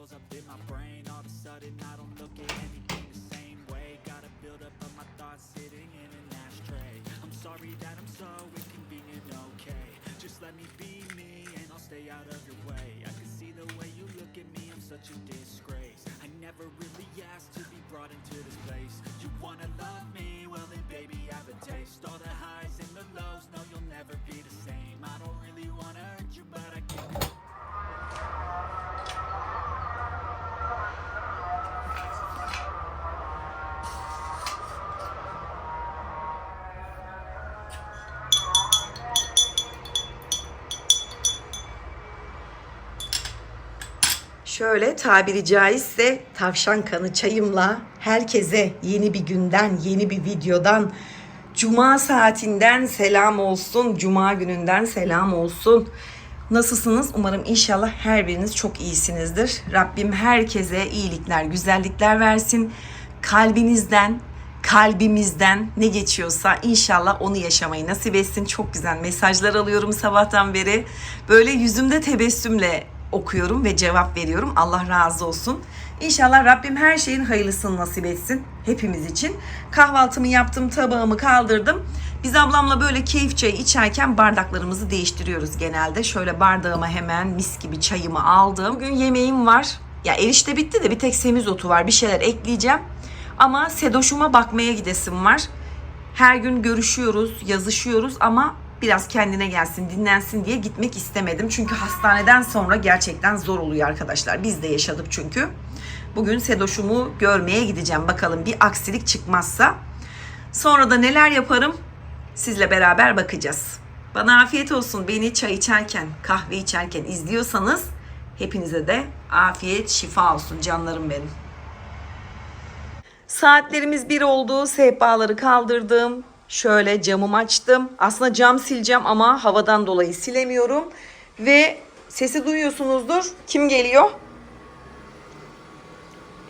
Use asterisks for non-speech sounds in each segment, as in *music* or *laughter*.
chemicals up in my brain. All of a sudden I don't look at anything the same way. Gotta build up of my thoughts sitting in an ashtray. I'm sorry that I'm so inconvenient, okay. Just let me be me and I'll stay out of your way. I can see the way you look at me, I'm such a disgrace. I never really asked to be brought into this place. You wanna love me? Well then baby have a taste. All the highs and the lows, no you'll never be the same. I don't really wanna hurt you but I Şöyle tabiri caizse tavşan kanı çayımla herkese yeni bir günden, yeni bir videodan, cuma saatinden selam olsun, cuma gününden selam olsun. Nasılsınız? Umarım inşallah her biriniz çok iyisinizdir. Rabbim herkese iyilikler, güzellikler versin. Kalbinizden, kalbimizden ne geçiyorsa inşallah onu yaşamayı nasip etsin. Çok güzel mesajlar alıyorum sabahtan beri. Böyle yüzümde tebessümle okuyorum ve cevap veriyorum. Allah razı olsun. İnşallah Rabbim her şeyin hayırlısını nasip etsin hepimiz için. Kahvaltımı yaptım, tabağımı kaldırdım. Biz ablamla böyle keyif çayı içerken bardaklarımızı değiştiriyoruz genelde. Şöyle bardağıma hemen mis gibi çayımı aldım. Bugün yemeğim var. Ya erişte bitti de bir tek semizotu var. Bir şeyler ekleyeceğim. Ama Sedoş'uma bakmaya gidesim var. Her gün görüşüyoruz, yazışıyoruz ama biraz kendine gelsin, dinlensin diye gitmek istemedim. Çünkü hastaneden sonra gerçekten zor oluyor arkadaşlar. Biz de yaşadık çünkü. Bugün Sedoş'umu görmeye gideceğim. Bakalım bir aksilik çıkmazsa. Sonra da neler yaparım sizle beraber bakacağız. Bana afiyet olsun. Beni çay içerken, kahve içerken izliyorsanız hepinize de afiyet, şifa olsun canlarım benim. Saatlerimiz bir oldu. Sehpaları kaldırdım. Şöyle camımı açtım. Aslında cam sileceğim ama havadan dolayı silemiyorum. Ve sesi duyuyorsunuzdur. Kim geliyor?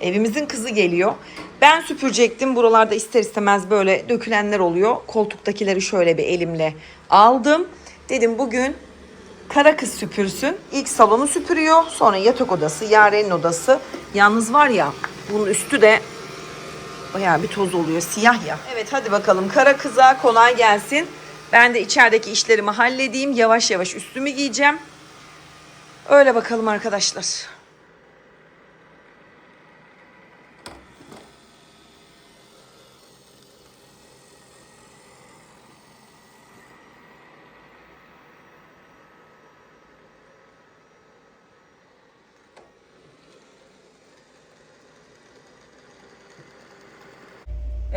Evimizin kızı geliyor. Ben süpürecektim. Buralarda ister istemez böyle dökülenler oluyor. Koltuktakileri şöyle bir elimle aldım. Dedim bugün kara kız süpürsün. İlk salonu süpürüyor. Sonra yatak odası, Yaren'in odası. Yalnız var ya bunun üstü de bayağı bir toz oluyor. Siyah ya. Evet hadi bakalım kara kıza kolay gelsin. Ben de içerideki işlerimi halledeyim. Yavaş yavaş üstümü giyeceğim. Öyle bakalım arkadaşlar.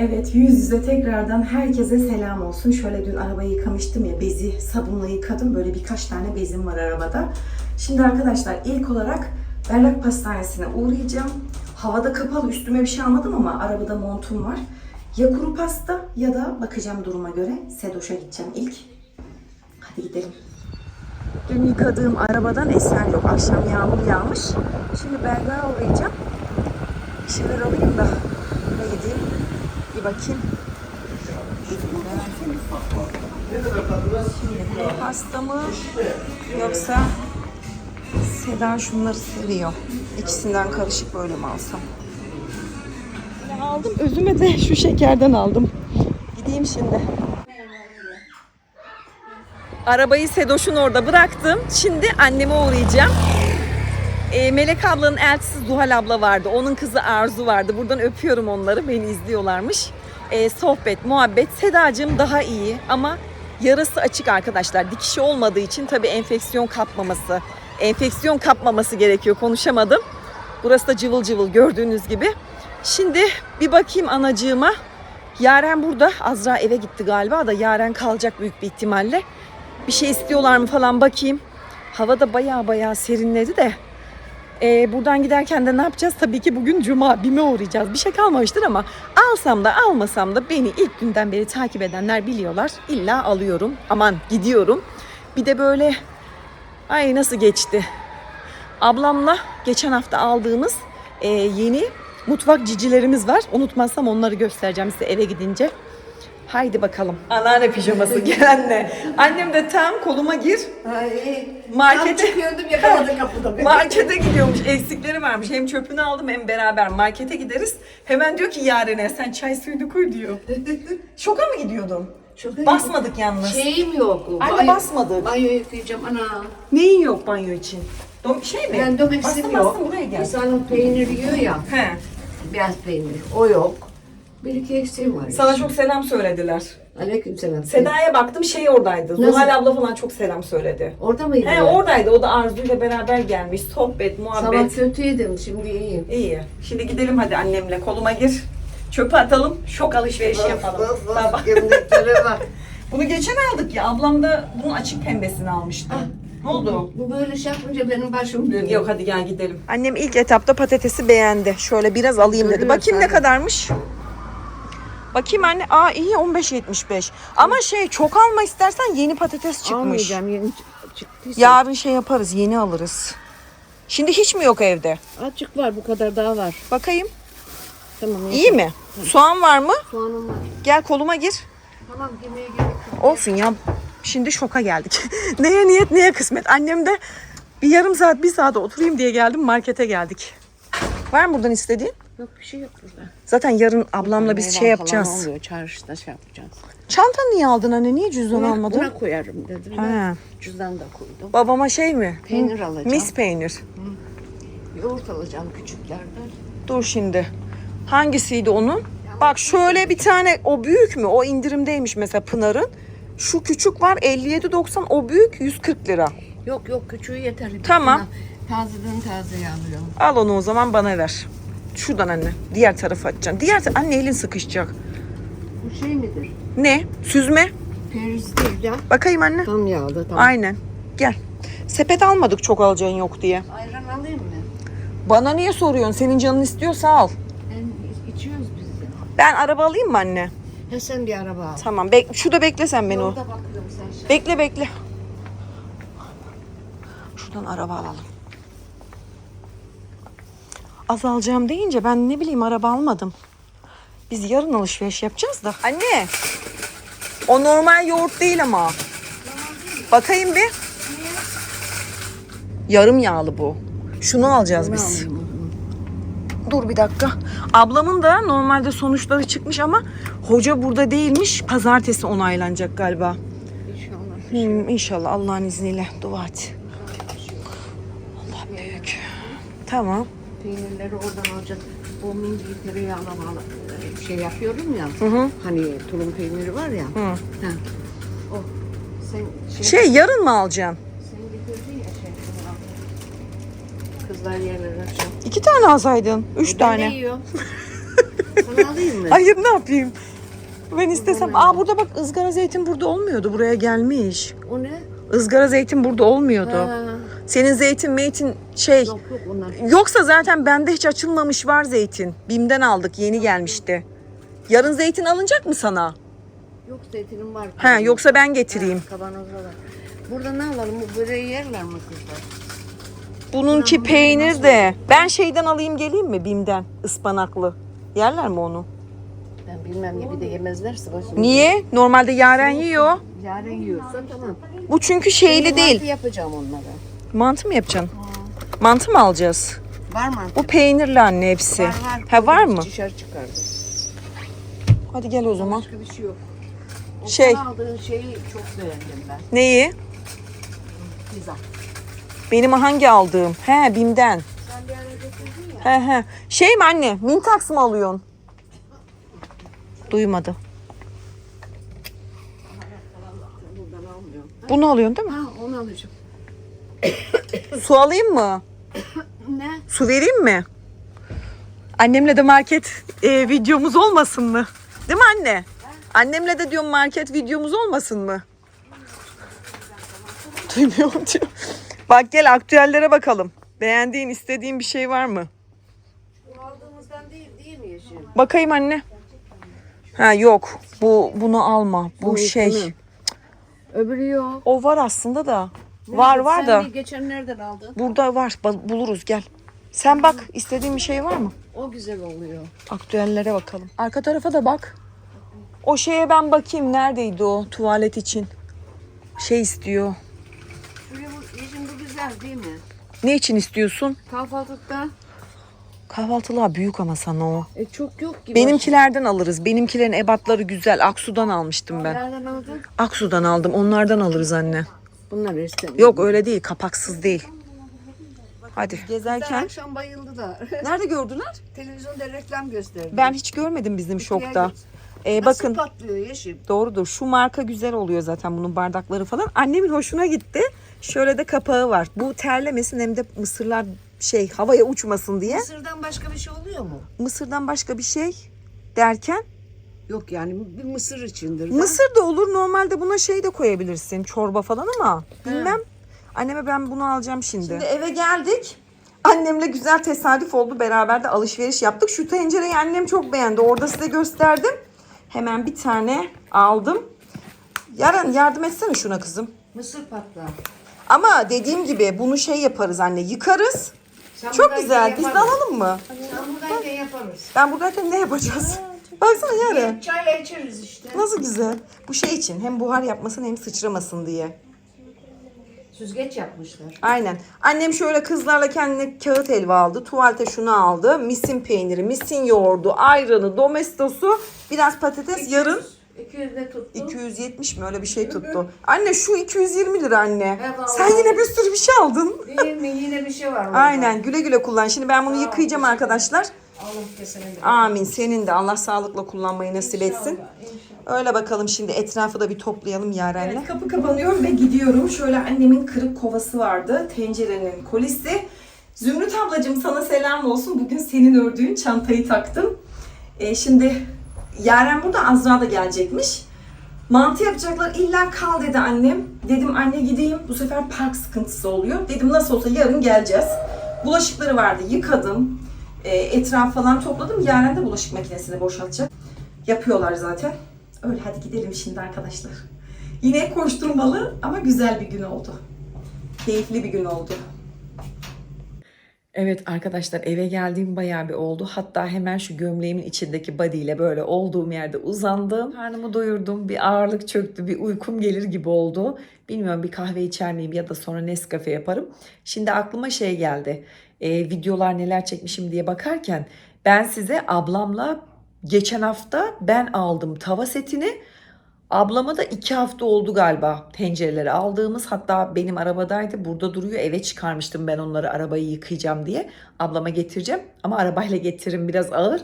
Evet yüz yüze tekrardan herkese selam olsun. Şöyle dün arabayı yıkamıştım ya bezi sabunla yıkadım. Böyle birkaç tane bezim var arabada. Şimdi arkadaşlar ilk olarak Berlak Pastanesi'ne uğrayacağım. Havada kapalı üstüme bir şey almadım ama arabada montum var. Ya kuru pasta ya da bakacağım duruma göre Sedoş'a gideceğim ilk. Hadi gidelim. Dün yıkadığım arabadan eser yok. Akşam yağmur yağmış. Şimdi Berlak'a uğrayacağım. Bir alayım da. Bir bakayım. Şimdi pasta mı yoksa Seda şunları seviyor. İkisinden karışık böyle mi alsam? Aldım. Özüme de *laughs* şu şekerden aldım. Gideyim şimdi. Arabayı Sedoş'un orada bıraktım. Şimdi anneme uğrayacağım. E, Melek ablanın eltisi Zuhal abla vardı. Onun kızı Arzu vardı. Buradan öpüyorum onları. Beni izliyorlarmış. E, sohbet, muhabbet. Sedacığım daha iyi ama yarası açık arkadaşlar. Dikişi olmadığı için tabii enfeksiyon kapmaması. Enfeksiyon kapmaması gerekiyor. Konuşamadım. Burası da cıvıl cıvıl gördüğünüz gibi. Şimdi bir bakayım anacığıma. Yaren burada. Azra eve gitti galiba da Yaren kalacak büyük bir ihtimalle. Bir şey istiyorlar mı falan bakayım. Hava da baya baya serinledi de Ee, buradan giderken de ne yapacağız? Tabii ki bugün cuma BİM'e uğrayacağız. Bir şey kalmamıştır ama alsam da almasam da beni ilk günden beri takip edenler biliyorlar. İlla alıyorum. Aman gidiyorum. Bir de böyle ay nasıl geçti? Ablamla geçen hafta aldığımız e, yeni mutfak cicilerimiz var. Unutmazsam onları göstereceğim size eve gidince. Haydi bakalım. Anneanne pijaması gel anne. Annem de tam koluma gir. Ay, Markete- Tam çıkıyordum yakaladı kapıda. beni. Markete gidiyormuş. Eksikleri varmış. Hem çöpünü aldım hem beraber markete gideriz. Hemen diyor ki Yaren'e sen çay suyunu koy diyor. *laughs* Şoka mı gidiyordun? Şoka Basmadık yalnız. Şeyim yok. Anne Banyo- basmadık. Banyo yıkayacağım ana. Neyin yok banyo için? Dom şey mi? Ben bastım, yok. Bastım buraya gel. İnsanın peyniri yiyor ya. He. Beyaz peynir. O yok. Bir iki eksiğim var. Sana çok selam söylediler. Aleyküm selam. Seda'ya baktım şey oradaydı. Nasıl? Zuhal abla falan çok selam söyledi. Orada mıydı? He oradaydı. O da Arzu'yla beraber gelmiş. Sohbet, Sabah muhabbet. kötüydüm. Şimdi iyiyim. İyi. Şimdi gidelim hadi annemle. Koluma gir. Çöpe atalım. Şok alışverişi yapalım. Baba. Gömleklere bak. *laughs* Bunu geçen aldık ya. Ablam da bunun açık pembesini almıştı. Ne oldu? Bu böyle şey yapınca benim başım dönüyor. Yok hadi gel gidelim. Annem ilk etapta patatesi beğendi. Şöyle biraz alayım dedi. Bakayım ne kadarmış. Bakayım anne. Aa iyi 15.75. Ama şey çok alma istersen yeni patates çıkmış. Almayacağım yeni çı- çıktıysa. Yarın şey yaparız yeni alırız. Şimdi hiç mi yok evde? Azıcık var bu kadar daha var. Bakayım. Tamam. İyi mi? Soğan var mı? Soğanım var. Gel koluma gir. Tamam yemeğe gerek yok. Olsun ya. Şimdi şoka geldik. *laughs* neye niyet neye kısmet. Annem de bir yarım saat bir saat oturayım diye geldim markete geldik. Var mı buradan istediğin? Yok bir şey yok burada. Zaten yarın ablamla biz şey Meyve yapacağız. Falan oluyor. Çarşıda şey yapacağız. Çantanı niye aldın anne? Niye cüzdan Buna, almadın? buna koyarım dedim. He. Ben. Cüzdan da koydum. Babama şey mi? Peynir alacağım. Mis peynir. Yoğurt alacağım küçüklerden. Dur şimdi. Hangisiydi onun? Bak şöyle bir tane o büyük mü? O indirimdeymiş mesela Pınar'ın. Şu küçük var 57.90 o büyük 140 lira. Yok yok küçüğü yeter. Tamam. Tazeden tazeye alıyorum. Al onu o zaman bana ver. Şuradan anne. Diğer tarafa atacaksın. Diğer ta- anne elin sıkışacak. Bu şey midir? Ne? Süzme. Periz değil ya. Bakayım anne. Tam yağlı tamam. Aynen. Gel. Sepet almadık çok alacağın yok diye. Ayran alayım mı? Bana niye soruyorsun? Senin canın istiyorsa al. Ben içiyoruz biz de. Ben araba alayım mı anne? He sen bir araba al. Tamam. Bek şurada bekle sen beni o. Orada bakıyorum sen şey. Bekle bekle. Şuradan araba alalım. Az alacağım deyince ben ne bileyim araba almadım. Biz yarın alışveriş yapacağız da. Anne. O normal yoğurt değil ama. Bakayım bir. Yarım yağlı bu. Şunu alacağız biz. Dur bir dakika. Ablamın da normalde sonuçları çıkmış ama hoca burada değilmiş. Pazartesi onaylanacak galiba. İnşallah. Hmm, inşallah Allah'ın izniyle dua et. Allah büyük. Tamam. Peynirleri oradan alacağız. O minci tereyağına bağlı e, şey yapıyorum ya. Hı hı. Hani tulum peyniri var ya. Hı. Ha. O. Sen şey, Şey yarın mı alacaksın? sen getirdin ya şey. Kızlar yerler akşam. İki tane alsaydın. Üç Ben de tane. yiyorum. *laughs* Sana alayım mı? Hayır ne yapayım? Ben istesem. Aa burada bak ızgara zeytin burada olmuyordu. Buraya gelmiş. O ne? Izgara zeytin burada olmuyordu. Ha. Senin zeytin meytin şey. Yok yok onlar. Yoksa zaten bende hiç açılmamış var zeytin. Bim'den aldık yeni gelmişti. Yarın zeytin alınacak mı sana? Yok zeytinim var. He yoksa ben getireyim. Ha, Kavanozda var. Burada ne alalım? Bu böreği yerler mi kızlar? Bununki peynir de. Ben şeyden alayım geleyim mi Bim'den? ıspanaklı. Yerler mi onu? Ben bilmem ya bir de yemezlerse başım. Niye? Normalde yaren yiyor. Yarın yiyorsa tamam. Bu çünkü şeyli Mantı değil. yapacağım onlara. Mantı mı yapacaksın? Mantı mı alacağız? Var mı? Bu peynirli anne hepsi. Var var. Ha var mı? Dışarı çıkardım. Hadi gel o zaman. Başka bir şey yok. O Şey. aldığın şeyi çok beğendim ben. Neyi? Pizza. Benim hangi aldığım? He Bim'den. Sen bir ara getirdin ya. He he. Şey mi anne? Mintax mı alıyorsun? Duymadı. Buradan almıyorum. Bunu alıyorsun değil mi? Ha onu alacağım. Su alayım mı? Ne? Su vereyim mi? Annemle de market e, videomuz olmasın mı? Değil mi anne? Annemle de diyorum market videomuz olmasın mı? Duymuyorum diyor. Bak gel aktüellere bakalım. Beğendiğin, istediğin bir şey var mı? Aldığımızdan değil değil mi Yeşim? Bakayım anne. Ha yok. Bu bunu alma. Bu Bu şey. Öbürü yok. O var aslında da. Var var Sen da. bir geçen nereden aldın? Burada var. Buluruz gel. Sen bak istediğin bir şey var mı? O güzel oluyor. Aktüellere bakalım. Arka tarafa da bak. O şeye ben bakayım. Neredeydi o tuvalet için? Şey istiyor. Şuraya bu, Yeşim bu güzel değil mi? Ne için istiyorsun? Kahvaltıda Kahvaltılığa büyük ama sana o. e, çok yok gibi. Benimkilerden alırız. Benimkilerin ebatları güzel. Aksu'dan almıştım ben. Nereden aldın? Aksu'dan aldım. Onlardan alırız anne. Bunlar istemem. Yok öyle değil. Kapaksız değil. Hadi. Gezerken. akşam bayıldı da. *laughs* Nerede gördüler? Televizyonda reklam gösterdi. Ben hiç görmedim bizim şokta. Ee, Nasıl bakın patlıyor Yeşim? doğrudur. Şu marka güzel oluyor zaten bunun bardakları falan. Annemin hoşuna gitti. Şöyle de kapağı var. Bu terlemesin hem de mısırlar şey havaya uçmasın diye. Mısırdan başka bir şey oluyor mu? Mısırdan başka bir şey derken Yok yani bir mısır içindir. da. Mısır da olur. Normalde buna şey de koyabilirsin. Çorba falan ama bilmem. Anneme ben bunu alacağım şimdi. Şimdi eve geldik. Annemle güzel tesadüf oldu. Beraber de alışveriş yaptık. Şu tencereyi annem çok beğendi. Orada size gösterdim. Hemen bir tane aldım. Yarın yardım etsene şuna kızım. Mısır patlar. Ama dediğim gibi bunu şey yaparız anne. Yıkarız. Sen Çok buradayken güzel. Biz de yaparız. alalım mı? Sen buradayken yaparız. Ben buradayken ne yapacağız? Baksana yarın. Çayla içeriz işte. Nasıl güzel. Bu şey için hem buhar yapmasın hem sıçramasın diye. Süzgeç yapmışlar. Aynen. Annem şöyle kızlarla kendine kağıt helva aldı. Tuvalete şunu aldı. Misin peyniri, misin yoğurdu, ayranı, domestosu, biraz patates. Yarın 200 de tuttu. 270 mi öyle bir şey tuttu. Anne şu 220 lira anne. Sen yine bir sürü bir şey aldın. Değil mi? Yine bir şey var *laughs* orada. Aynen güle güle kullan. Şimdi ben bunu yıkayacağım arkadaşlar. Allah. Amin. Senin de Allah sağlıkla kullanmayı nasip etsin. Öyle bakalım şimdi etrafı da bir toplayalım Yaren'le. Evet, kapı kapanıyorum ve gidiyorum. Şöyle annemin kırık kovası vardı. Tencerenin kolisi. Zümrüt ablacığım sana selam olsun. Bugün senin ördüğün çantayı taktım. Ee, şimdi Yaren burada Azra da gelecekmiş. Mantı yapacaklar illa kal dedi annem. Dedim anne gideyim bu sefer park sıkıntısı oluyor. Dedim nasıl olsa yarın geleceğiz. Bulaşıkları vardı yıkadım. E, etraf falan topladım. Yaren de bulaşık makinesini boşaltacak. Yapıyorlar zaten. Öyle hadi gidelim şimdi arkadaşlar. Yine koşturmalı ama güzel bir gün oldu. Keyifli bir gün oldu. Evet arkadaşlar eve geldiğim bayağı bir oldu. Hatta hemen şu gömleğimin içindeki body ile böyle olduğum yerde uzandım. Karnımı doyurdum. Bir ağırlık çöktü. Bir uykum gelir gibi oldu. Bilmiyorum bir kahve içer miyim ya da sonra Nescafe yaparım. Şimdi aklıma şey geldi. Ee, videolar neler çekmişim diye bakarken ben size ablamla geçen hafta ben aldım tava setini. Ablama da iki hafta oldu galiba tencereleri aldığımız. Hatta benim arabadaydı. Burada duruyor. Eve çıkarmıştım ben onları arabayı yıkayacağım diye. Ablama getireceğim. Ama arabayla getiririm biraz ağır.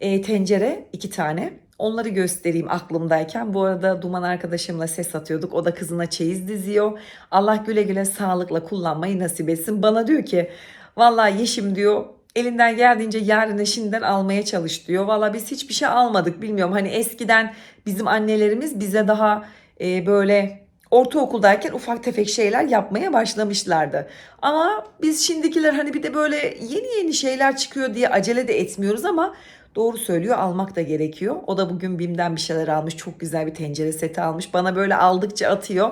E, tencere iki tane. Onları göstereyim aklımdayken. Bu arada Duman arkadaşımla ses atıyorduk. O da kızına çeyiz diziyor. Allah güle güle sağlıkla kullanmayı nasip etsin. Bana diyor ki vallahi Yeşim diyor elinden geldiğince yarını şimdiden almaya çalış diyor. Valla biz hiçbir şey almadık bilmiyorum. Hani eskiden bizim annelerimiz bize daha e, böyle ortaokuldayken ufak tefek şeyler yapmaya başlamışlardı. Ama biz şimdikiler hani bir de böyle yeni yeni şeyler çıkıyor diye acele de etmiyoruz ama doğru söylüyor almak da gerekiyor. O da bugün BİM'den bir şeyler almış. Çok güzel bir tencere seti almış. Bana böyle aldıkça atıyor.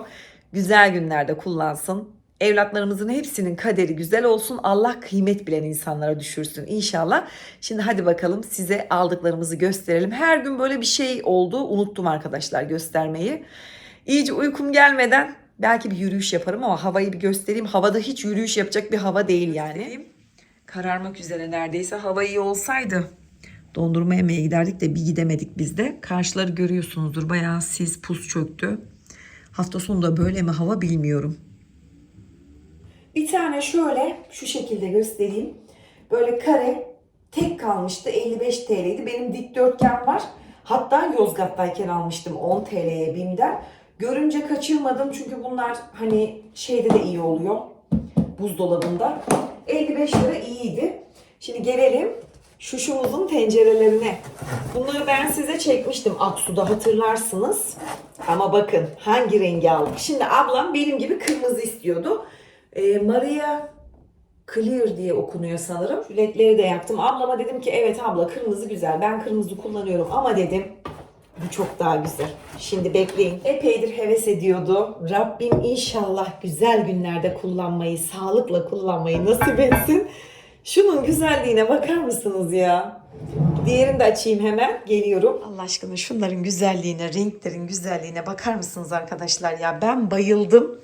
Güzel günlerde kullansın. Evlatlarımızın hepsinin kaderi güzel olsun. Allah kıymet bilen insanlara düşürsün inşallah. Şimdi hadi bakalım size aldıklarımızı gösterelim. Her gün böyle bir şey oldu. Unuttum arkadaşlar göstermeyi. İyice uykum gelmeden belki bir yürüyüş yaparım ama havayı bir göstereyim. Havada hiç yürüyüş yapacak bir hava değil yani. Kararmak üzere neredeyse. Hava iyi olsaydı dondurma yemeye giderdik de bir gidemedik biz de. Karşıları görüyorsunuzdur. Bayağı sis, pus çöktü. Hafta sonu da böyle mi hava bilmiyorum. Bir tane şöyle şu şekilde göstereyim. Böyle kare tek kalmıştı 55 TL'ydi. Benim dikdörtgen var. Hatta Yozgat'tayken almıştım 10 TL'ye BİM'den. Görünce kaçırmadım çünkü bunlar hani şeyde de iyi oluyor. Buzdolabında. 55 lira iyiydi. Şimdi gelelim şuşumuzun tencerelerine. Bunları ben size çekmiştim Aksu'da hatırlarsınız. Ama bakın hangi rengi aldık. Şimdi ablam benim gibi kırmızı istiyordu. Ee, Maria Clear diye okunuyor sanırım. Ledleri de yaktım. Ablama dedim ki evet abla kırmızı güzel. Ben kırmızı kullanıyorum ama dedim bu çok daha güzel. Şimdi bekleyin. Epeydir heves ediyordu. Rabbim inşallah güzel günlerde kullanmayı, sağlıkla kullanmayı nasip etsin. Şunun güzelliğine bakar mısınız ya? Diğerini de açayım hemen. Geliyorum. Allah aşkına şunların güzelliğine, renklerin güzelliğine bakar mısınız arkadaşlar ya? Ben bayıldım.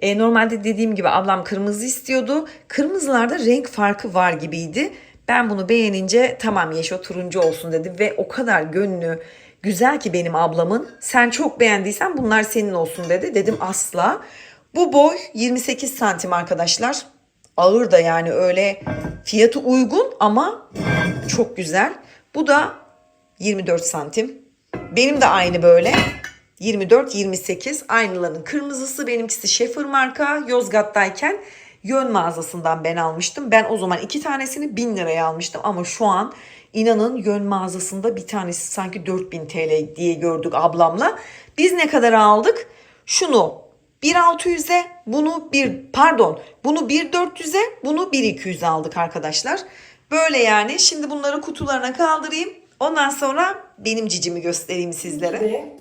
E, normalde dediğim gibi ablam kırmızı istiyordu. Kırmızılarda renk farkı var gibiydi. Ben bunu beğenince tamam yeşil turuncu olsun dedim ve o kadar gönlü güzel ki benim ablamın. Sen çok beğendiysen bunlar senin olsun dedi. Dedim asla. Bu boy 28 santim arkadaşlar. Ağır da yani öyle fiyatı uygun ama çok güzel. Bu da 24 santim. Benim de aynı böyle. 24-28 aynıların kırmızısı benimkisi Şefir marka Yozgat'tayken yön mağazasından ben almıştım. Ben o zaman iki tanesini 1000 liraya almıştım ama şu an inanın yön mağazasında bir tanesi sanki 4000 TL diye gördük ablamla. Biz ne kadar aldık? Şunu 1.600'e bunu bir pardon bunu 1.400'e bunu 1.200'e aldık arkadaşlar. Böyle yani şimdi bunları kutularına kaldırayım. Ondan sonra benim cicimi göstereyim sizlere.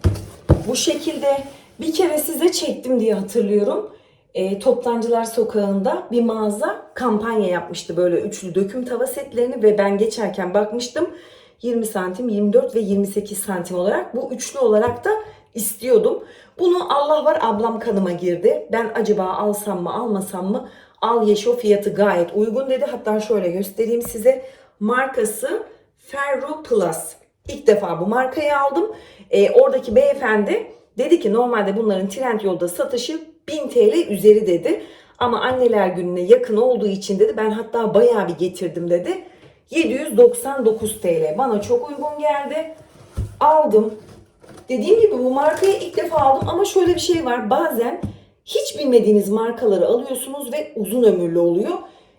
Bu şekilde bir kere size çektim diye hatırlıyorum. E, Toptancılar Sokağı'nda bir mağaza kampanya yapmıştı böyle üçlü döküm tava setlerini ve ben geçerken bakmıştım 20 santim, 24 ve 28 santim olarak bu üçlü olarak da istiyordum. Bunu Allah var ablam kanıma girdi. Ben acaba alsam mı almasam mı? Al Yeşo fiyatı gayet uygun dedi. Hatta şöyle göstereyim size. Markası Ferro Plus. İlk defa bu markayı aldım. Ee, oradaki beyefendi dedi ki normalde bunların Trendyol'da satışı 1000 TL üzeri dedi. Ama anneler gününe yakın olduğu için dedi ben hatta bayağı bir getirdim dedi. 799 TL bana çok uygun geldi. Aldım. Dediğim gibi bu markayı ilk defa aldım ama şöyle bir şey var. Bazen hiç bilmediğiniz markaları alıyorsunuz ve uzun ömürlü oluyor.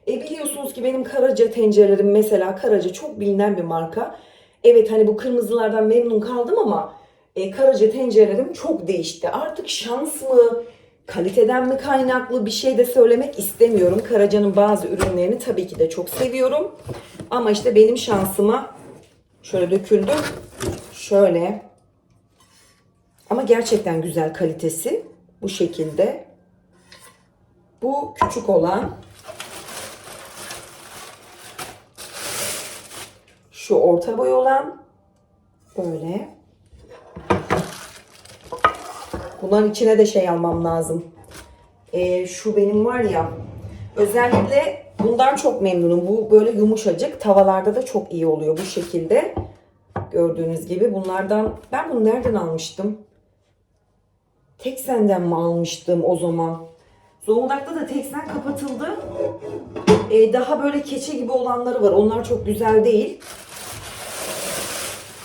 E biliyorsunuz ki benim Karaca tencerelerim mesela Karaca çok bilinen bir marka. Evet hani bu kırmızılardan memnun kaldım ama e, Karaca tencerelerim çok değişti. Artık şans mı, kaliteden mi kaynaklı bir şey de söylemek istemiyorum. Karaca'nın bazı ürünlerini tabii ki de çok seviyorum. Ama işte benim şansıma şöyle döküldü. Şöyle ama gerçekten güzel kalitesi. Bu şekilde. Bu küçük olan. Şu orta boy olan. Böyle. Bunların içine de şey almam lazım. Ee, şu benim var ya. Özellikle bundan çok memnunum. Bu böyle yumuşacık. Tavalarda da çok iyi oluyor bu şekilde. Gördüğünüz gibi bunlardan ben bunu nereden almıştım? Tek senden mi almıştım o zaman? Zonguldak'ta da Teksen kapatıldı. Ee, daha böyle keçe gibi olanları var. Onlar çok güzel değil.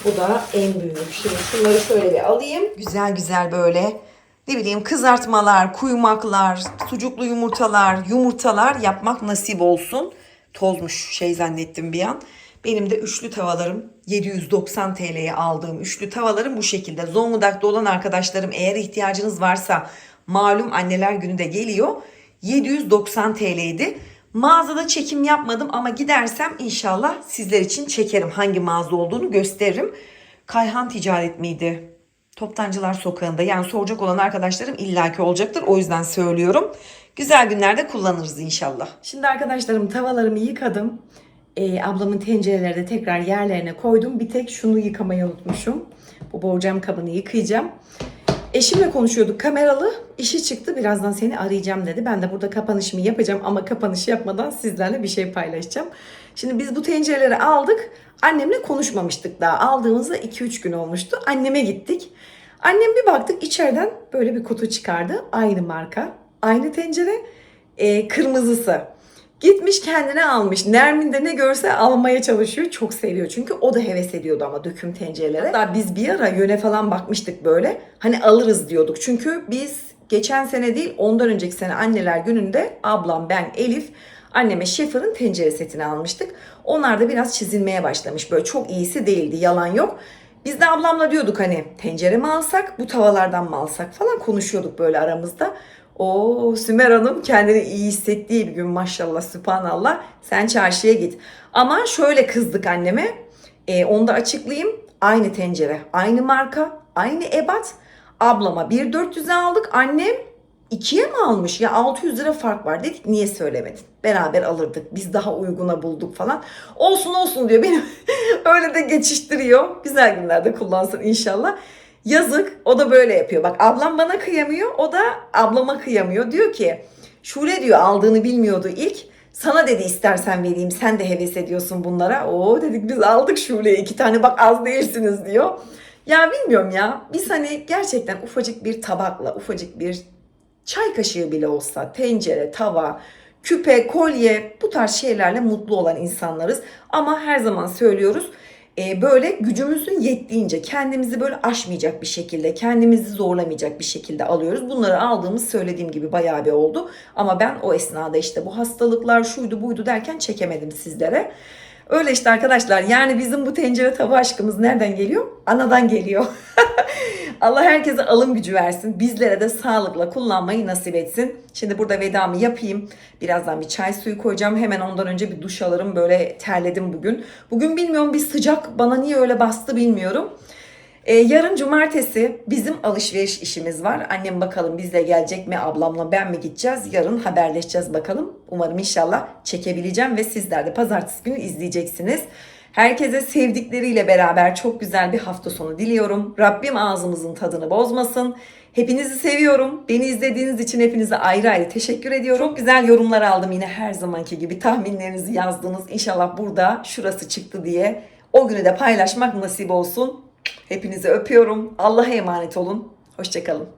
Bu da en büyük. Şimdi şunları şöyle bir alayım. Güzel güzel böyle ne bileyim kızartmalar, kuymaklar, sucuklu yumurtalar, yumurtalar yapmak nasip olsun. Tozmuş şey zannettim bir an. Benim de üçlü tavalarım 790 TL'ye aldığım üçlü tavalarım bu şekilde. Zonguldak'ta olan arkadaşlarım eğer ihtiyacınız varsa malum anneler günü de geliyor. 790 TL'ydi. Mağazada çekim yapmadım ama gidersem inşallah sizler için çekerim. Hangi mağaza olduğunu gösteririm. Kayhan Ticaret miydi? Toptancılar Sokağı'nda yani soracak olan arkadaşlarım illaki olacaktır. O yüzden söylüyorum. Güzel günlerde kullanırız inşallah. Şimdi arkadaşlarım tavalarımı yıkadım. Ee, ablamın tencereleri de tekrar yerlerine koydum. Bir tek şunu yıkamayı unutmuşum. Bu borcam kabını yıkayacağım. Eşimle konuşuyorduk kameralı. İşi çıktı birazdan seni arayacağım dedi. Ben de burada kapanışımı yapacağım ama kapanışı yapmadan sizlerle bir şey paylaşacağım. Şimdi biz bu tencereleri aldık. Annemle konuşmamıştık daha. Aldığımızda 2-3 gün olmuştu. Anneme gittik. Annem bir baktık içeriden böyle bir kutu çıkardı. Aynı marka. Aynı tencere. e, kırmızısı. Gitmiş kendine almış. Nermin de ne görse almaya çalışıyor. Çok seviyor çünkü o da heves ediyordu ama döküm tencerelere. Hatta biz bir ara yöne falan bakmıştık böyle. Hani alırız diyorduk. Çünkü biz geçen sene değil ondan önceki sene anneler gününde ablam ben Elif anneme Şefir'in tencere setini almıştık. Onlar da biraz çizilmeye başlamış. Böyle çok iyisi değildi yalan yok. Biz de ablamla diyorduk hani tencere mi alsak bu tavalardan mı alsak falan konuşuyorduk böyle aramızda. O Sümer Hanım kendini iyi hissettiği bir gün maşallah sübhanallah sen çarşıya git. Ama şöyle kızdık anneme. E, onu da açıklayayım. Aynı tencere, aynı marka, aynı ebat. Ablama 1.400'e aldık. Annem ikiye mi almış? Ya 600 lira fark var. Dedik niye söylemedin? Beraber alırdık. Biz daha uyguna bulduk falan. Olsun olsun diyor. Beni *laughs* öyle de geçiştiriyor. Güzel günlerde kullansın inşallah. Yazık. O da böyle yapıyor. Bak ablam bana kıyamıyor. O da ablama kıyamıyor. Diyor ki Şule diyor aldığını bilmiyordu ilk. Sana dedi istersen vereyim. Sen de heves ediyorsun bunlara. Oo dedik biz aldık Şule'ye iki tane bak az değilsiniz diyor. Ya bilmiyorum ya. Biz hani gerçekten ufacık bir tabakla, ufacık bir çay kaşığı bile olsa, tencere, tava, küpe, kolye bu tarz şeylerle mutlu olan insanlarız. Ama her zaman söylüyoruz e, böyle gücümüzün yettiğince kendimizi böyle aşmayacak bir şekilde, kendimizi zorlamayacak bir şekilde alıyoruz. Bunları aldığımız söylediğim gibi bayağı bir oldu. Ama ben o esnada işte bu hastalıklar şuydu buydu derken çekemedim sizlere. Öyle işte arkadaşlar yani bizim bu tencere tava aşkımız nereden geliyor? Anadan geliyor. *laughs* Allah herkese alım gücü versin. Bizlere de sağlıkla kullanmayı nasip etsin. Şimdi burada vedamı yapayım. Birazdan bir çay suyu koyacağım. Hemen ondan önce bir duş alırım. Böyle terledim bugün. Bugün bilmiyorum bir sıcak bana niye öyle bastı bilmiyorum. Ee, yarın cumartesi bizim alışveriş işimiz var. Annem bakalım bizle gelecek mi, ablamla ben mi gideceğiz? Yarın haberleşeceğiz bakalım. Umarım inşallah çekebileceğim ve sizler de pazartesi günü izleyeceksiniz. Herkese sevdikleriyle beraber çok güzel bir hafta sonu diliyorum. Rabbim ağzımızın tadını bozmasın. Hepinizi seviyorum. Beni izlediğiniz için hepinize ayrı ayrı teşekkür ediyorum. Çok güzel yorumlar aldım yine her zamanki gibi. Tahminlerinizi yazdınız. İnşallah burada şurası çıktı diye o günü de paylaşmak nasip olsun. Hepinizi öpüyorum. Allah'a emanet olun. Hoşçakalın.